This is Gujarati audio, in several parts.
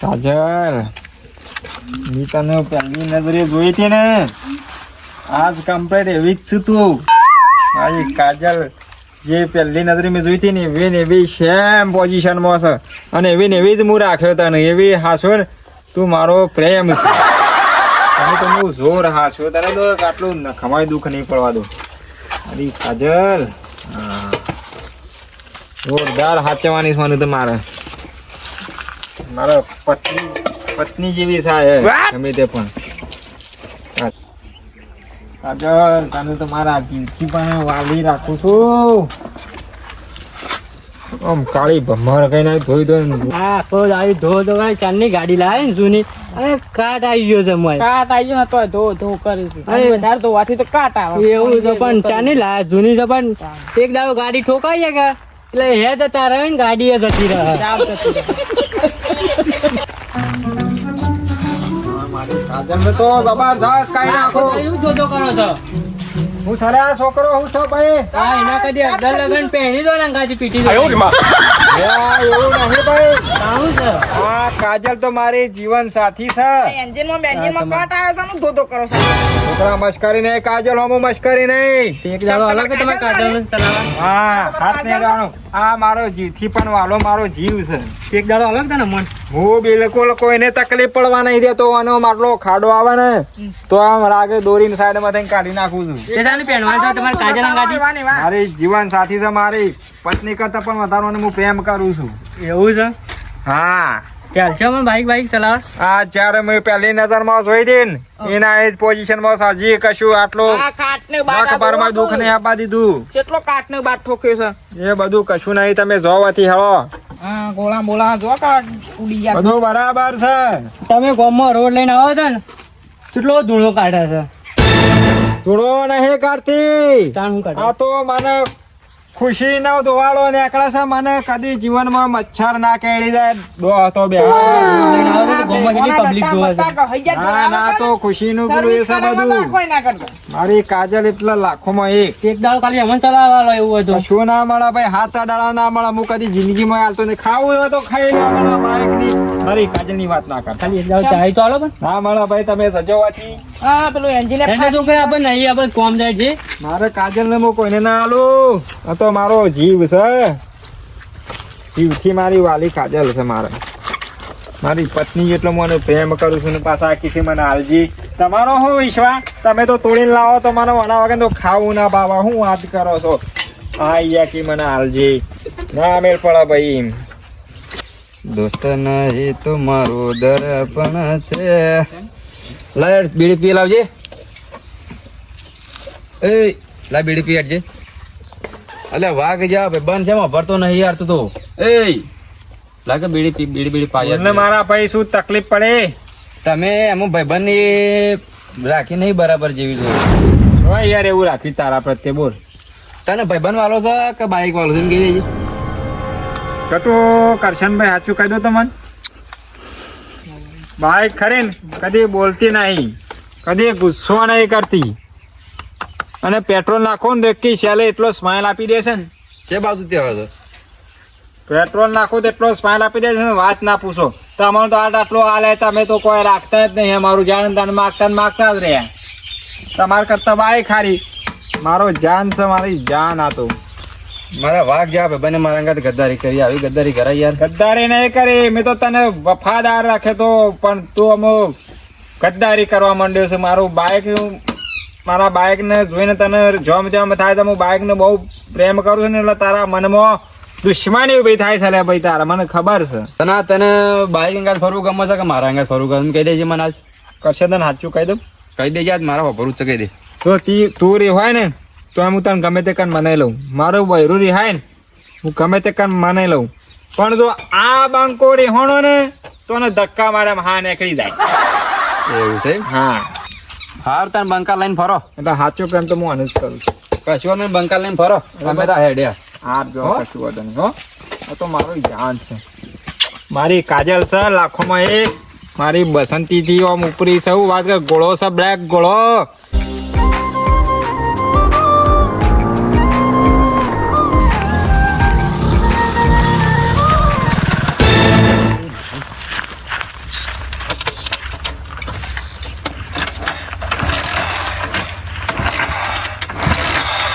કાજલ મી તને પહેલી નજરે જોઈ હતી ને? આજ કમ્પ્લેટ એવી જ છું તું. મારી કાજલ, જે પહેલી નજરે મેં જોઈ હતી ને એવી ને એવી સેમ પોઝિશનમાં છે અને એવી ને એવી જ હું રાખ્યો તને, એવી હાસો ને, તું મારો પ્રેમ છે. તને તો હું જોર હાસ્યો તને તો આટલું ખમાય દુઃખ નહીં પડવા દઉં અરે કાજલ. જોરદાર હાચવાની છે મને તો મારે. મારા પત્ની પત્ની જેવી થાય ગમે તે પણ. કાજલ તને તો મારા દિલથી પણ વાલી રાખું છું. આમ કાળી ભમર કઈ ના ધોઈ દો હા આખો આવી ધો ધો ચાંદની ગાડી લાવે ને જૂની. અરે કાટ આવી ગયો છે મોય. કાટ આવી ગયો તો ધો ધો કરે છે. અરે. વધારે ધોવાથી તો કાટ આવે. એવું છે પણ ચાંદની લાવે જૂની છે પણ. એક દાડો ગાડી ઠોકાઈ કે? એટલે હે જતા રહે ને ગાડી એ જતી રહે. ને તો જબરજસ્ત કાઢી નાખો. એવું જોતો કરો છો. હું સારા છોકરો હું છો ભાઈ? આ એના કદી અડધા લગન પહેરી દો ને ગાજી પીટી દો. એવું નહીં ભાઈ આવું છે આ કાજલ તો મારી જીવન સાથી છે. એન્જિનમાં બેન્જિનમાં કાટ આવ્યો તો ને ધો ધો કરો છોકરા મશ્કરી નહીં કાજલ હોમો મશ્કરી નહીં. એક અલગ તમે હા હાથ ગાણો આ મારો જીવથી પણ વાલો મારો જીવ છે. એક દાડો અલગ તને મન? હું બિલકુલ કોઈને તકલીફ પડવા નહીં દેતો આનો માટલો ખાડો આવે ને તો આમ રાગે દોરીને સાઈડમાં થઈને કાઢી નાખું છું. તમારે કાજલ અને. મારી જીવન સાથી છે મારી. પત્ની કરતા પણ વધારે હું પ્રેમ કરું છું. એવું છે? હા. ચાલશે અમે બાઈક બાઈક ચલાવ? આ જ્યારે મેં પહેલી નજરમાં જોઈ હતી ને એના એ જ પોઝિશનમાં સાજી કશું આટલો અખબારમાં દુઃખ નહીં આપવા દીધું. કેટલો કાટ ને બાટ ઠોક્યો છે? એ બધું કશું નહીં તમે જોવાથી હેળો. ગોળા બોલા જો ઉડી ગયા. બધું બરાબર છે. તમે ગામમાં રોડ લઈને આવો છો ને કેટલો ધૂળો કાઢે છે? ધૂળો નહીં તાણ આ તો મને ખુશી નો દોવાળો નીકળે છે મને કદી જીવનમાં મચ્છર ના કેળી જાય દો હતો બે. ના તો ખુશી નું. પેલું એ છે બધું. મારી કાજલ એટલા લાખોમાં એક. એક દાડો ખાલી અમન ચલાવવાનો એવું હતું શું ના મળે ભાઈ હાથ દાડા ના મળે હું કદી જિંદગીમાં હાલતો નહીં. ખાવું હોય તો ખાઈ ના મળે બાઈકની મારી કાજલની વાત ના કર. ખાલી એક દાડો ચાય તો હાલો ના મળે ભાઈ તમે સજવાથી. હા પેલું એન્જિન એટલે છોકરા આપણે નહીં આપણે કોમ જાય છે. મારે કાજલ ને હું કોઈને ના આલું. આ તો મારો જીવ છે. જીવથી મારી વાલી કાજલ છે મારે. મારી પત્ની જેટલો મને પ્રેમ કરું છું ને પાછા કિસી મને આલજી. તમારો શું વિશ્વાસ તમે તો તોડીને લાવો તો મારો વના વગર તો ખાવું ના બાવા હું વાત કરો છો? આ યા કી મને આલજી. ના મેળ પડે ભાઈ દોસ્ત નહીં તો મારો દર્પણ છે. લાય બીડી પી લાવજે. એ લા બીડી પી હટજે અલે વાઘ જા ભાઈ બંધ છે માં ભરતો નહીં યાર તું તો. એ લાગે બીડી પી બીડી બીડી પાય એટલે મારા ભાઈ શું તકલીફ પડે? તમે એમ ભાઈબંધની રાખી નહીં બરાબર જેવી જો હા યાર એવું રાખવી તારા પ્રત્યે બોલ. તને ભાઈબંધ વાલો છે કે બાઈક વાલો છે કે કટુ કરશનભાઈ સાચું કહી દો તમને બાઈક ખરી કદી બોલતી નહીં. કદી ગુસ્સો નહીં કરતી. અને પેટ્રોલ નાખો ને દેખી શેલે એટલો સ્માઇલ આપી દેશે ને. છે બાજુ ત્યાં છે. પેટ્રોલ નાખો તો એટલો સ્માઇલ આપી દેશે ને વાત ના પૂછો. તમારે તો આટ આટલો હાલે તમે તો કોઈ રાખતા જ નહીં અમારું જાણ તાન માગતા ને માગતા જ રહ્યા. તમારા કરતા બાઈક ખારી. મારો જાન છે મારી જાન આ તો. મારા વાઘ જા બને મારા અંગાત ગદ્દારી કરી આવી ગદ્દારી કરાય યાર. ગદ્દારી નહીં કરી મેં તો તને વફાદાર રાખે તો પણ તું અમો ગદ્દારી કરવા માંડ્યો છે. મારું બાઇક મારા બાઇક ને જોઈને તને જોમ જોમ થાય તો હું બાઇક ને બહુ પ્રેમ કરું છું ને એટલે તારા મનમાં દુશ્મની ઊભી થાય છે લે ભાઈ તારા. મને ખબર છે. તને તને બાઈક અંગાત ફરવું ગમે છે કે મારા અંગાત ફરવું ગમે કહી દેજે મને આજ. કરશે તને સાચું કહી દઉં? કહી દેજે આજ મારા વાપરવું છે કહી દે. તો તી તું રે હોય ને તો એમ હું તને ગમે તે કાન મનાઈ લઉં. મારું બૈરું રિહાય ને હું ગમે તે કાન મનાઈ લઉં. પણ જો આ બાંકો રેહોણો ને તો ને ધક્કા મારે હા નીકળી જાય. એવું છે હા. હાર તને બંકા લઈને ફરો. એટલે સાચો પ્રેમ તો હું અનુજ કરું છું. કશું ને બંકા લઈને ફરો. અમે તો હેડ્યા. હાર જો? કશું વાંધો હો? આ તો મારો જાન છે. મારી કાજલ છે લાખોમાં એક. મારી બસંતી થી આમ ઉપરી સૌ વાત કર ગોળો છે બ્લેક ગોળો.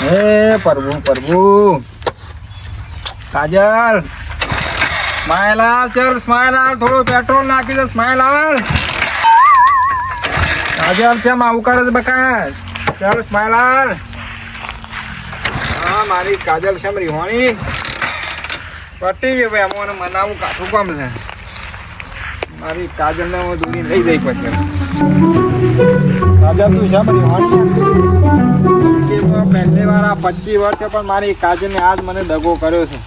પ્રભુ પ્રભુ. કાજલ સ્માઈલાલ ચલ સ્માઈલાલ થોડું પેટ્રોલ નાખી દે સ્માઈલાલ કાજલ છે આવું કરે છે બકાસ. સ્માઈલ સ્માઈલાલ હા, મારી કાજલ છે રીહોણી પટી ગયું ભાઈ અમોને મનાવું, કાઠું કામ છે. મારી કાજલને હું દૂરી લઈ જઈ પછી. કાજલ તું છે રીહોણી પહેલી વાર આ પચીસ વર્ષે પણ મારી કાજલને આજ મને દગો કર્યો છે.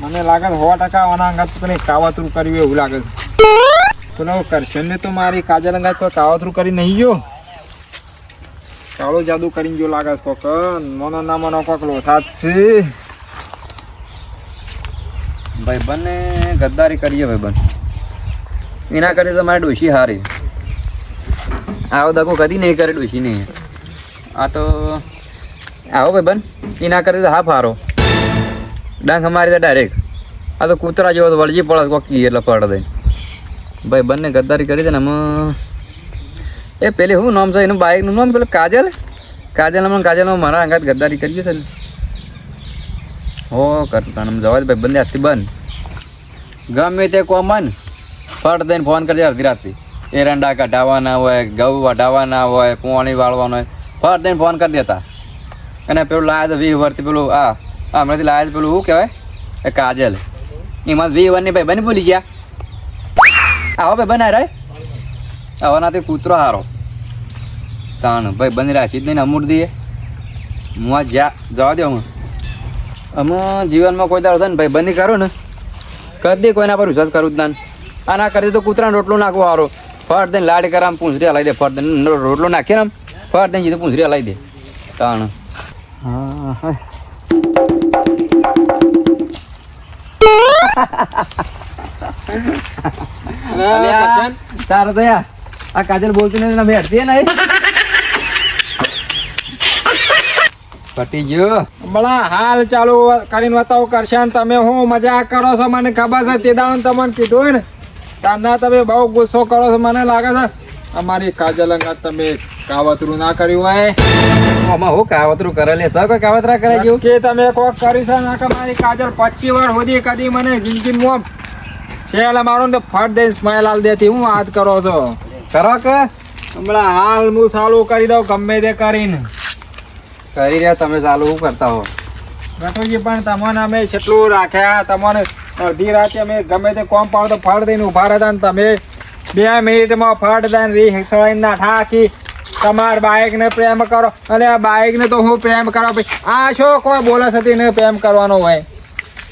મને લાગે છે સો ટકા આના અંગાત કંઈ કાવતરું કર્યું એવું લાગે છે. પેલો કરશનને તો મારી કાજલ અંગાત કોઈ કાવતરું કરી નહીં ગયો. કાળો જાદુ કરીને ગયો લાગે છે કોક મોનો ના મનો કોક લોસાદ છે. ભાઈ બંને ગદ્દારી કરીએ ભાઈ બંને એના કરે તો મારી ડોશી હારી. આવો દગો કદી નહીં કરે નહીં આ તો આવો ભાઈ બન એ ના કરે તો હા ફારો. ડાંખ અમારી તો ડાયરેક્ટ આ તો કૂતરા જેવો તો વળજી પડે કોકી એટલે પડ દે. ભાઈ બંને ગદ્દારી કરી દે ને આમાં. એ પેલી શું નામ છે? એનું બાઇકનું નામ પેલું કાજલ? કાજલ નામ કાજલ મારા અંગાત ગદ્દારી કરી છે ને. હો, કરતા જવા દે ભાઈ, બંને હાથથી બંધ ગમે તે કોમન ફટ દઈને ફોન કરજે અડધી રાતથી. એરંડા કઢાવવાના હોય ઘઉં વઢાવવાના હોય પોણી વાળવાનું હોય. ફર દઈને ફોન કરી દેતા. અને પેલું લાયા તો વીસ વર્ષથી પેલું, આ હમણાંથી લાયા પેલું શું કહેવાય? એ કાજલ. એમાં વીસ વર્ષની ભાઈ બની ભૂલી ગયા. આવો ભાઈ બના રે આવવાનાથી કૂતરો હારો. તાણ, ભાઈ બંધ રાખી જ નહીં અમૂર દઈએ હું આ જ્યાં, જવા દો હું અમે જીવનમાં કોઈ દાડો ને ભાઈ બની કરું ને. કરી દે, કોઈના પર વિશ્વાસ કરું જ ના. આ ના કરી તો કૂતરાનો રોટલો નાખવો સારો ફટ દઈને લાડ કરા આમ પૂંછરી હલાવી દે ફટ દઈને રોટલો નાખીએ ને આમ, ફટ દઈને જીધું પૂંછરી હલાવી દે. તાણ. હા હા. તારો તો યાર આ કાજલ બોલતી નથી અમે હટતી નહીં? પટી ગયો બળા હાલ ચાલુ કરીને બતાવો કરશન તમે હું મજાક કરો છો મને ખબર છે તે દાડો તમને કીધું હોય ને. તારના તમે બહુ ગુસ્સો કરો છો મને લાગે છે અમારી કાજલ અંગાત તમે કાવતરું ના કર્યું હોય. આમાં હું કાવતરું કરેલી સર કોઈ કાવતરા કરે જેવું કે તમે કોક કર્યું છે? ના કે મારી કાજલ પચી વાર સુધી કદી મને જિંદગીમાં શેલ મારો ને ફટ દઈ સ્માઈલ આલ દેતી. હું વાત કરો છો? કરો કે? હમણાં હાલ હું ચાલુ કરી દઉં ગમે તે કરીને. કરી રહ્યા તમે ચાલુ શું કરતા હો પણ તમને અમે છેટલું રાખ્યા તમને અડધી રાતે અમે ગમે તે કોમ પાડો તો ફળ દઈને ઊભા રહેતા ને તમે. બે મિનિટમાં ફાડ દઈને રી સળાઈને નાઠા આખી તમાર બાઇકને પ્રેમ કરો. અને આ બાઇકને તો હું પ્રેમ કરો ભાઈ. આ છો કોઈ બોલે છે તેને પ્રેમ કરવાનો હોય?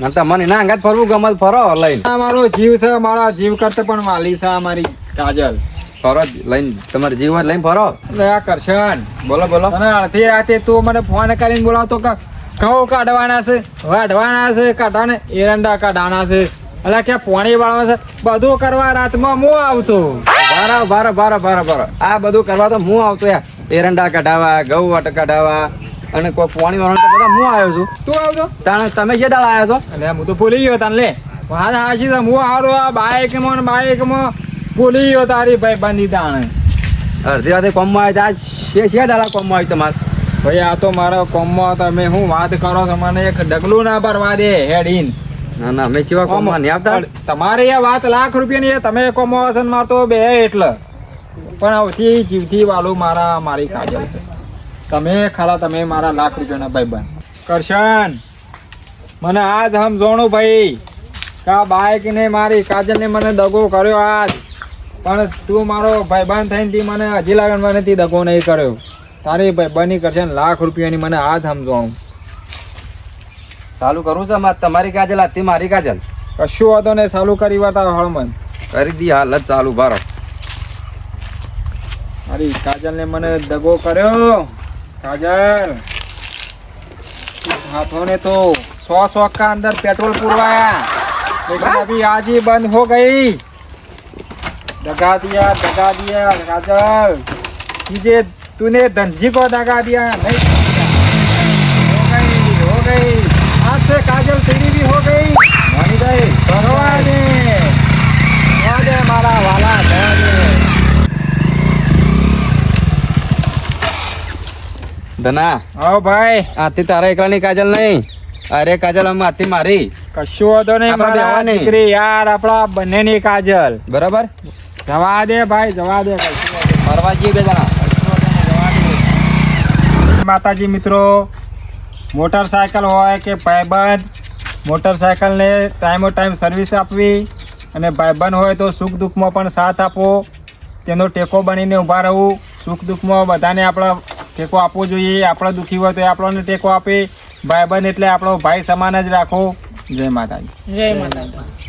મને તમને મને ના અંગાત ફરવું ગમત ફરો લઈને. મારો જીવ છે મારા જીવ કરતા પણ વાલી છે આ મારી કાજલ. ફરો લઈને. તમારે જીવ લઈને ફરો. આ કરશન. બોલો બોલો. અને અડધી રાતે તું મને ફોન કરીને બોલાવતો કે ઘઉં કાઢવાના છે વાઢવાના છે કાઢવાને એરંડા કાઢવાના છે. એટલે કે પાણી વાળવા છે? બધું કરવા રાતમાં હું આવતો? બારા બારા બારા બારા બારા આ બધું કરવા તો હું આવતો યાર. એરંડા કાઢાવા ઘઉં વટ કાઢાવા અને કોઈ પાણી વાળવા તો બધા હું આવ્યો છું. તું આવતો? તાણે તમે જે દાળ આવ્યો હતો એટલે હું તો ભૂલી ગયો તને લે. વાત હાચી છે હું આવડો આ બાઇકમાં ને બાઇકમાં ભૂલી ગયો તારી ભાઈ બંધી તાણે. અડધી રાતે કોમમાં આવ્યા આજ છે છે દાડા કોમમાં આવ્યું તમારે? ભાઈ આ તો મારા કોમમાં તમે હું વાત કરો તમને એક ડગલું ના ભરવા દે હેડ ઇન ના ના અમે ચેવા કોમમાં નહીં આવતા. તમારે એ વાત લાખ રૂપિયાની એ તમે કોમો વસન મારતો બે એટલે. પણ આવતી જીવથી વાલું મારા મારી કાજલ છે. તમે ખરા તમે મારા લાખ રૂપિયાના ભાઈબંધ. કરશન મને આજ સમજણું ભાઈ કા બાઈક ને મારી કાજલ ને મને દગો કર્યો આજ. પણ તું મારો ભાઈબંધ થઈને મને હજી લાગણ મને દગો નહીં કર્યો. તારી ભાઈબંધી કરશે ને લાખ રૂપિયાની મને આજ સમજણું ચાલુ કરું છે મારે તમારી કાજલ આથી મારી કાજલ કશું હતો ને ચાલુ કરી વાતા હળમન કરી દી હાલ જ ચાલુ બારો મારી કાજલ ને મને દગો કર્યો કાજલ हाथों ने तो सौ सौ का अंदर पेट्रोल पुरवाया लेकिन अभी आज ही बंद हो गई दगा दिया दगा दिया काजल तुझे तूने धनजी को दगा दिया नहीं हो गई हो गई आज से काजल तेरी भी हो गई मानी गई भगवान ने दे मारा वाला दे ધના હા ભાઈ આથી તારા એકલાની કાજલ નહીં અરે કાજલ આમ આથી મારી કશું વાંધો નહીં આપણે મારા બેવાની. દીકરી યાર આપણા બંનેની કાજલ બરાબર જવા દે ભાઈ જવા દે કશું વાંધો ફરવા જઈએ બે જણા નહીં. માતાજી મિત્રો. મોટરસાયકલ હોય કે ભાઈબંધ, મોટરસાયકલને ટાઈમો ટાઈમ સર્વિસ આપવી અને ભાઈબંધ હોય તો સુખ દુઃખમાં પણ સાથ આપવો. તેનો ટેકો બનીને ઊભા રહું સુખ દુઃખમાં બધાને આપણા ટેકો આપવો જોઈએ. આપણે દુઃખી હોય તો એ આપણને ટેકો આપે. ભાઈબંધ એટલે આપણો ભાઈ સમાન જ રાખો. જય માતાજી. જય માતાજી.